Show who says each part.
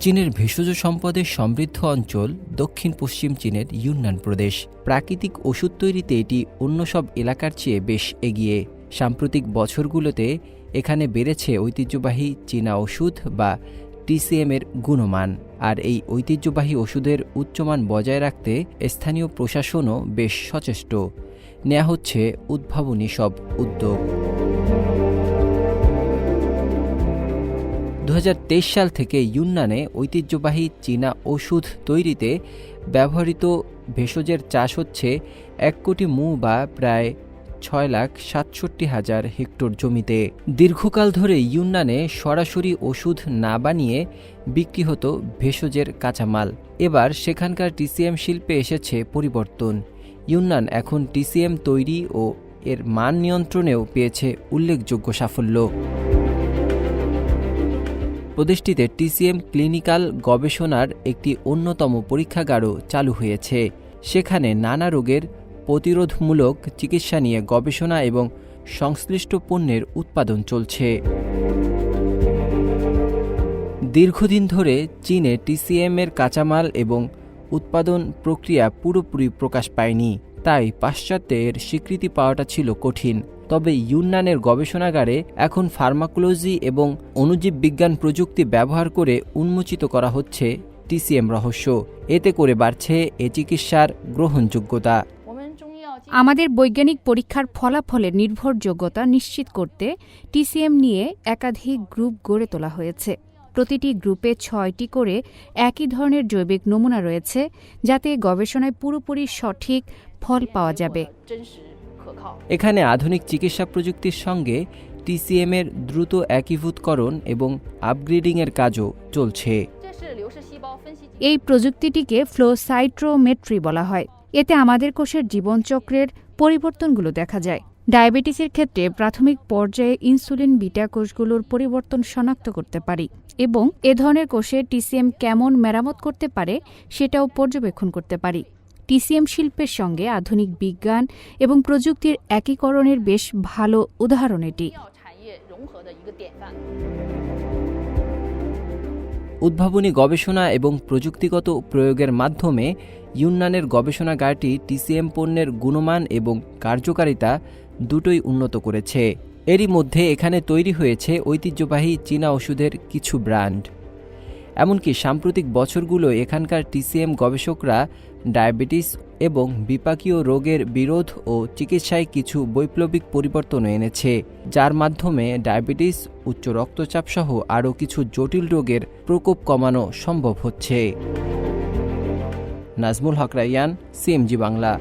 Speaker 1: চীনের ভেষজ সম্পদে সমৃদ্ধ অঞ্চল দক্ষিণ পশ্চিম চীনের ইউনান প্রদেশ। প্রাকৃতিক ওষুধ তৈরিতে এটি অন্য সব এলাকার চেয়ে বেশ এগিয়ে। সাম্প্রতিক বছরগুলোতে এখানে বেড়েছে ঐতিহ্যবাহী চীনা ওষুধ বা টিসিএম এর গুণমান। আর এই ঐতিহ্যবাহী ওষুধের উচ্চমান বজায় রাখতে স্থানীয় প্রশাসনও বেশ সচেষ্ট। নেওয়া হচ্ছে উদ্ভাবনী সব উদ্যোগ। সাল থেকে ইউনানে ঐতিহ্যবাহী চীনা ওষুধ তৈরিতে ব্যবহৃত ভেষজের চাষ হচ্ছে এক কোটি মু বা প্রায় ছয় লাখ সাতষট্টি হাজার হেক্টর জমিতে। দীর্ঘকাল ধরে ইউনানে সরাসরি ওষুধ না বানিয়ে বিক্রি হতো ভেষজের কাঁচামাল। এবার সেখানকার টিসিএম শিল্পে এসেছে পরিবর্তন। ইউনান এখন টিসিএম তৈরি ও এর মান নিয়ন্ত্রণেও পেয়েছে উল্লেখযোগ্য সাফল্য। প্রদেশটিতে টিসিএম ক্লিনিক্যাল গবেষণার একটি অন্যতম পরীক্ষাগারও চালু হয়েছে। সেখানে নানা রোগের প্রতিরোধমূলক চিকিৎসা নিয়ে গবেষণা এবং সংশ্লিষ্ট পণ্যের উৎপাদন চলছে। দীর্ঘদিন ধরে চীনে টিসিএম এর কাঁচামাল এবং উৎপাদন প্রক্রিয়া পুরোপুরি প্রকাশ পায়নি। তাই পাশ্চাত্যের স্বীকৃতি পাওয়াটা ছিল কঠিন। তবে ইউনানের গবেষণাগারে এখন ফার্মাকোলজি এবং অনুজীব বিজ্ঞান প্রযুক্তি ব্যবহার করে উন্মোচিত করা হচ্ছে টিসিএম রহস্য। এতে করে বাড়ছে এ চিকিৎসার গ্রহণযোগ্যতা।
Speaker 2: আমাদের বৈজ্ঞানিক পরীক্ষার ফলাফলের নির্ভরযোগ্যতা নিশ্চিত করতে টিসিএম নিয়ে একাধিক গ্রুপ গড়ে তোলা হয়েছে। প্রতিটি গ্রুপে ছয়টি করে একই ধরনের জৈবিক নমুনা রয়েছে যাতে গবেষণায় পুরোপুরি সঠিক ফল পাওয়া যাবে।
Speaker 1: এখানে আধুনিক চিকিৎসা প্রযুক্তির সঙ্গে টিসিএম এর দ্রুত একীভূতকরণ এবং আপগ্রেডিংয়ের কাজও চলছে।
Speaker 2: এই প্রযুক্তিটিকে ফ্লোসাইট্রোমেট্রি বলা হয়। এতে আমাদের কোষের জীবনচক্রের পরিবর্তনগুলো দেখা যায়। ডায়াবেটিসের ক্ষেত্রে প্রাথমিক পর্যায়ে ইনসুলিন বিটা কোষগুলোর পরিবর্তন শনাক্ত করতে পারি এবং এ ধরনের কোষে টিসিএম কেমন মেরামত করতে পারে সেটাও পর্যবেক্ষণ করতে পারি। টিসিএম শিল্পের সঙ্গে আধুনিক বিজ্ঞান এবং প্রযুক্তির একীকরণের বেশ ভালো উদাহরণ এটি।
Speaker 1: উদ্ভাবনী গবেষণা এবং প্রযুক্তিগত প্রয়োগের মাধ্যমে ইউনানের গবেষণাগারটি টিসিএম পণ্যের গুণমান এবং কার্যকারিতা দুটোই উন্নত করেছে। এরই মধ্যে এখানে তৈরি হয়েছে ঐতিহ্যবাহী চীনা ওষুধের কিছু ব্র্যান্ড। এমনকি সাম্প্রতিক বছরগুলো এখানকার টিসিএম গবেষকরা ডায়াবেটিস এবং বিপাকীয় রোগের বিরোধ ও চিকিৎসায় কিছু বৈপ্লবিক পরিবর্তন এনেছে, যার মাধ্যমে ডায়াবেটিস, উচ্চ রক্তচাপ সহ আরও কিছু জটিল রোগের প্রকোপ কমানো সম্ভব হচ্ছে। নাজমুল হক রাইয়ান, সিএমজি বাংলা।